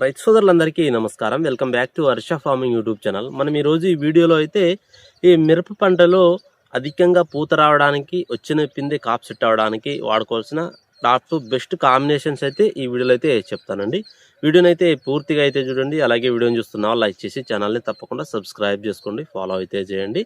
రైతు సోదరులందరికీ నమస్కారం. Welcome back to Harsha farming YouTube channel. మనం ఈరోజు ఈ వీడియోలో అయితే ఈ మిరప పంటలో అధికంగా పూత రావడానికి వచ్చిన పిందె కాప్ సెట్ అవడానికి వాడుకోవాల్సిన టాప్ టు బెస్ట్ కాంబినేషన్స్ అయితే ఈ వీడియోలో అయితే చెప్తానండి. వీడియోని అయితే పూర్తిగా అయితే చూడండి. అలాగే వీడియోని చూస్తున్నా లైక్ చేసి ఛానల్ని తప్పకుండా సబ్స్క్రైబ్ చేసుకోండి. ఫాలో అయితే చేయండి.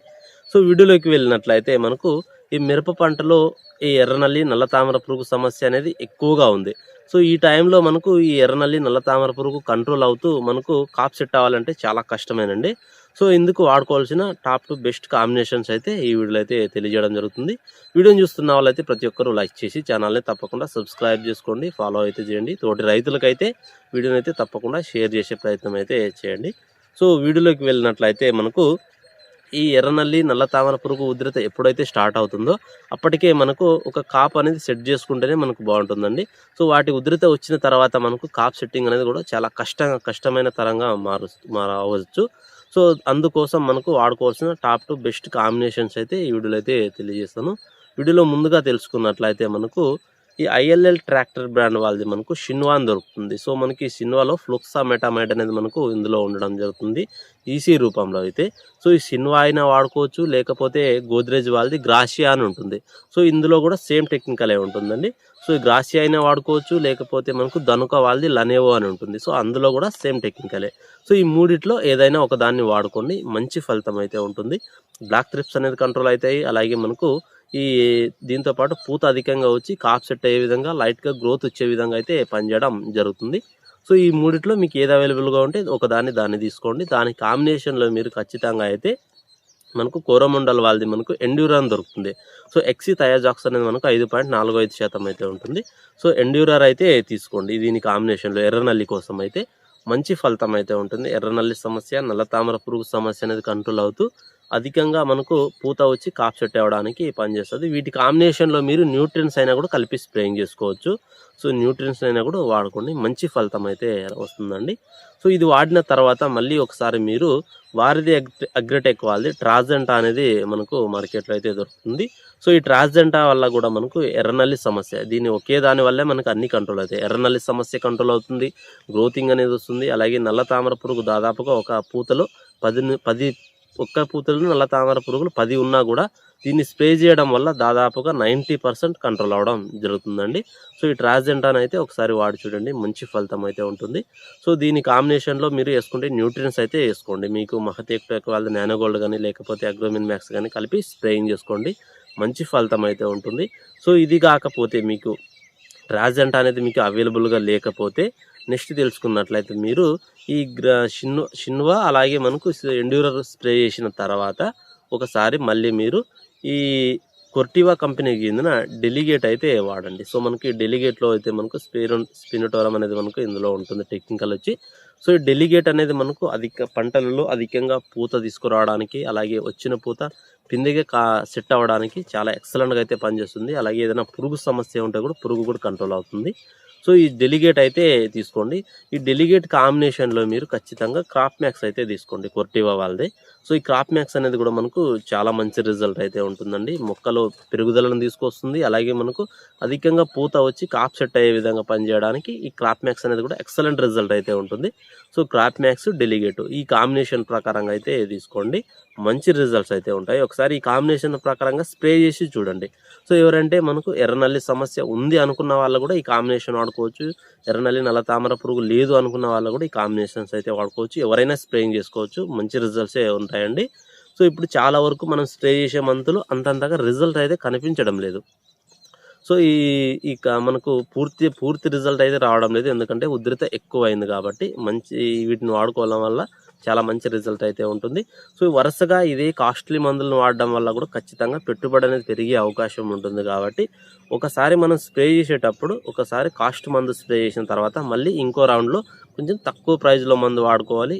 సో వీడియోలోకి వెళ్ళినట్లయితే మనకు ఈ మిరప పంటలో ఈ ఎర్రనల్లి నల్ల తామర పురుగు సమస్య అనేది ఎక్కువగా ఉంది. సో ఈ టైంలో మనకు ఈ ఎర్రనల్లి నల్ల తామర పురుగు కంట్రోల్ అవుతూ మనకు కాప్ సెట్ అవ్వాలంటే చాలా కష్టమేనండి. సో ఇందుకు వాడుకోవాల్సిన టాప్ టు బెస్ట్ కాంబినేషన్స్ అయితే ఈ వీడియోలో అయితే తెలియజేయడం జరుగుతుంది. వీడియోని చూస్తున్న వాళ్ళైతే ప్రతి ఒక్కరూ లైక్ చేసి ఛానల్ని తప్పకుండా సబ్స్క్రైబ్ చేసుకోండి ఫాలో అయితే చేయండి. తోటి రైతులకైతే వీడియోని అయితే తప్పకుండా షేర్ చేసే ప్రయత్నం అయితే చేయండి. సో వీడియోలోకి వెళ్ళినట్లయితే మనకు ఈ ఎర్రనల్లి నల్ల తామర పురుగు ఉధృత ఎప్పుడైతే స్టార్ట్ అవుతుందో అప్పటికే మనకు ఒక కాప్ అనేది సెట్ చేసుకుంటేనే మనకు బాగుంటుందండి. సో వాటి ఉధృత వచ్చిన తర్వాత మనకు కాప్ సెట్టింగ్ అనేది కూడా చాలా కష్టంగా కష్టమైన తరంగా మారు మారవచ్చు. సో అందుకోసం మనకు వాడుకోవాల్సిన టాప్ టు బెస్ట్ కాంబినేషన్స్ అయితే ఈ వీడియోలో అయితే తెలియజేస్తాను. వీడియోలో ముందుగా తెలుసుకున్నట్లయితే మనకు ఈ ఐఎల్ఎల్ ట్రాక్టర్ బ్రాండ్ వాళ్ళది మనకు షిన్వాన్ అని దొరుకుతుంది. సో మనకి షిన్వాలో ఫ్లుక్సా మెటామైట్ అనేది మనకు ఇందులో ఉండడం జరుగుతుంది. ఈసీ రూపంలో అయితే. సో ఈ షిన్వా అయినా వాడుకోవచ్చు లేకపోతే గోద్రేజ్ వాళ్ళది గ్రాషియా అని ఉంటుంది. సో ఇందులో కూడా సేమ్ టెక్నికలే ఉంటుందండి. సో ఈ గ్రాషియా అయినా వాడుకోవచ్చు లేకపోతే మనకు ధనుక వాళ్ళది లనేవో అని ఉంటుంది. సో అందులో కూడా సేమ్ టెక్నికలే. సో ఈ మూడిట్లో ఏదైనా ఒక దాన్ని వాడుకోండి మంచి ఫలితం అయితే ఉంటుంది. బ్లాక్ త్రిప్స్ అనేది కంట్రోల్ అవుతాయి. అలాగే మనకు ఈ దీంతో పాటు పూత అధికంగా వచ్చి కాప్ సెట్ అయ్యే విధంగా లైట్గా గ్రోత్ వచ్చే విధంగా అయితే పనిచేయడం జరుగుతుంది. సో ఈ మూడిట్లో మీకు ఏది అవైలబుల్గా ఉంటే ఒకదాన్ని దాన్ని దాన్ని తీసుకోండి. దాని కాంబినేషన్లో మీరు ఖచ్చితంగా అయితే మనకు కోరమండల్ వాళ్ళది మనకు ఎండ్యూరాన్ దొరుకుతుంది. సో ఎక్సీ థయాజాక్స్ అనేది మనకు ఐదు పాయింట్ నాలుగు ఐదు శాతం అయితే ఉంటుంది. సో ఎండ్యూరార్ అయితే తీసుకోండి. దీని కాంబినేషన్లో ఎర్రనల్లి కోసం అయితే మంచి ఫలితం అయితే ఉంటుంది. ఎర్రనల్లి సమస్య నల్ల తామర పురుగు సమస్య అనేది కంట్రోల్ అవుతూ అధికంగా మనకు పూత వచ్చి కాప్ సెట్ అవ్వడానికి పనిచేస్తుంది. వీటి కాంబినేషన్లో మీరు న్యూట్రియన్స్ అయినా కూడా కలిపి స్ప్రేయింగ్ చేసుకోవచ్చు. సో న్యూట్రియన్స్ అయినా కూడా వాడుకోండి. మంచి ఫలితం అయితే వస్తుందండి. సో ఇది వాడిన తర్వాత మళ్ళీ ఒకసారి మీరు వారిది అగ్రటెక్ వాళ్ళది. ట్రాజెంటా అనేది మనకు మార్కెట్లో అయితే దొరుకుతుంది. సో ఈ ట్రాజెంటా వల్ల కూడా మనకు ఎర్రనల్లి సమస్య. దీని ఒకే దాని వల్లే మనకు అన్ని కంట్రోల్ అవుతాయి. ఎర్రనల్లి సమస్య కంట్రోల్ అవుతుంది. గ్రోతింగ్ అనేది వస్తుంది. అలాగే నల్ల తామర పురుగు దాదాపుగా ఒక పూతలో పది పది ఒక్క పూతలు నల్ల తామర పురుగులు పది ఉన్నా కూడా దీన్ని స్ప్రే చేయడం వల్ల దాదాపుగా నైంటీ పర్సెంట్ కంట్రోల్ అవడం జరుగుతుందండి. సో ఈ ట్రాజెంటాన్ అయితే ఒకసారి వాడి చూడండి. మంచి ఫలితం అయితే ఉంటుంది. సో దీని కాంబినేషన్లో మీరు వేసుకుంటే న్యూట్రియన్స్ అయితే వేసుకోండి. మీకు మహతేక్ వాళ్ళ నానోగోల్డ్ కానీ లేకపోతే అగ్రోమిన్ మ్యాక్స్ కానీ కలిపి స్ప్రేయింగ్ చేసుకోండి. మంచి ఫలితం అయితే ఉంటుంది. సో ఇది కాకపోతే మీకు ట్రాజెంట్ అనేది మీకు అవైలబుల్గా లేకపోతే నెక్స్ట్ తెలుసుకున్నట్లయితే మీరు ఈ గ్ర షిన్వ షిన్వా అలాగే మనకు ఎండ్యూరర్ స్ప్రే చేసిన తర్వాత ఒకసారి మళ్ళీ మీరు ఈ కొర్టివా కంపెనీకి చెందిన డెలిగేట్ అయితే వాడండి. సో మనకి డెలిగేట్లో అయితే మనకు స్పిరో స్పినటోరం అనేది మనకు ఇందులో ఉంటుంది టెక్నికల్ వచ్చి. సో ఈ డెలిగేట్ అనేది మనకు అధిక పంటలలో అధికంగా పూత తీసుకురావడానికి అలాగే వచ్చిన పూత పిందెగా కా సెట్ అవ్వడానికి చాలా ఎక్సలెంట్గా అయితే పనిచేస్తుంది. అలాగే ఏదైనా పురుగు సమస్య ఉంటే కూడా పురుగు కూడా కంట్రోల్ అవుతుంది. సో ఈ డెలిగేట్ అయితే తీసుకోండి. ఈ డెలిగేట్ కాంబినేషన్లో మీరు ఖచ్చితంగా క్రాప్ మ్యాక్స్ అయితే తీసుకోండి కొర్టివా వాళ్ళది. సో ఈ క్రాప్ మ్యాక్స్ అనేది కూడా మనకు చాలా మంచి రిజల్ట్ అయితే ఉంటుందండి. మొక్కలో పెరుగుదలను తీసుకొస్తుంది. అలాగే మనకు అధికంగా పూత వచ్చి కాప్ సెట్ అయ్యే విధంగా పనిచేయడానికి ఈ క్రాప్ మ్యాక్స్ అనేది కూడా ఎక్సలెంట్ రిజల్ట్ అయితే ఉంటుంది. సో క్రాప్ మ్యాక్స్ డెలిగేట్ ఈ కాంబినేషన్ ప్రకారంగా అయితే తీసుకోండి. మంచి రిజల్ట్స్ అయితే ఉంటాయి. ఒకసారి ఈ కాంబినేషన్ ప్రకారంగా స్ప్రే చేసి చూడండి. సో ఎవరంటే మనకు ఎర్రనల్లి సమస్య ఉంది అనుకున్న వాళ్ళు కూడా ఈ కాంబినేషన్ వాడుకోవచ్చు. ఎర్రనల్లి నల్ల తామర పురుగు లేదు అనుకున్న వాళ్ళు కూడా ఈ కాంబినేషన్స్ అయితే వాడుకోవచ్చు. ఎవరైనా స్ప్రేయింగ్ చేసుకోవచ్చు. మంచి రిజల్ట్సే ఉంటాయండి. సో ఇప్పుడు చాలా వరకు మనం స్ప్రే చేసే మంతులు అంతంతగా రిజల్ట్ అయితే కనిపించడం లేదు. సో ఈ ఇక మనకు పూర్తి పూర్తి రిజల్ట్ అయితే రావడం లేదు. ఎందుకంటే ఉధృత ఎక్కువైంది కాబట్టి మంచి వీటిని వాడుకోవడం వల్ల చాలా మంచి రిజల్ట్ అయితే ఉంటుంది. సో వరుసగా ఇదే కాస్ట్లీ మందులను వాడడం వల్ల కూడా ఖచ్చితంగా పెట్టుబడి అనేది పెరిగే అవకాశం ఉంటుంది కాబట్టి ఒకసారి మనం స్ప్రే చేసేటప్పుడు ఒకసారి కాస్ట్ మందు స్ప్రే చేసిన తర్వాత మళ్ళీ ఇంకో రౌండ్లో కొంచెం తక్కువ ప్రైస్లో మందు వాడుకోవాలి.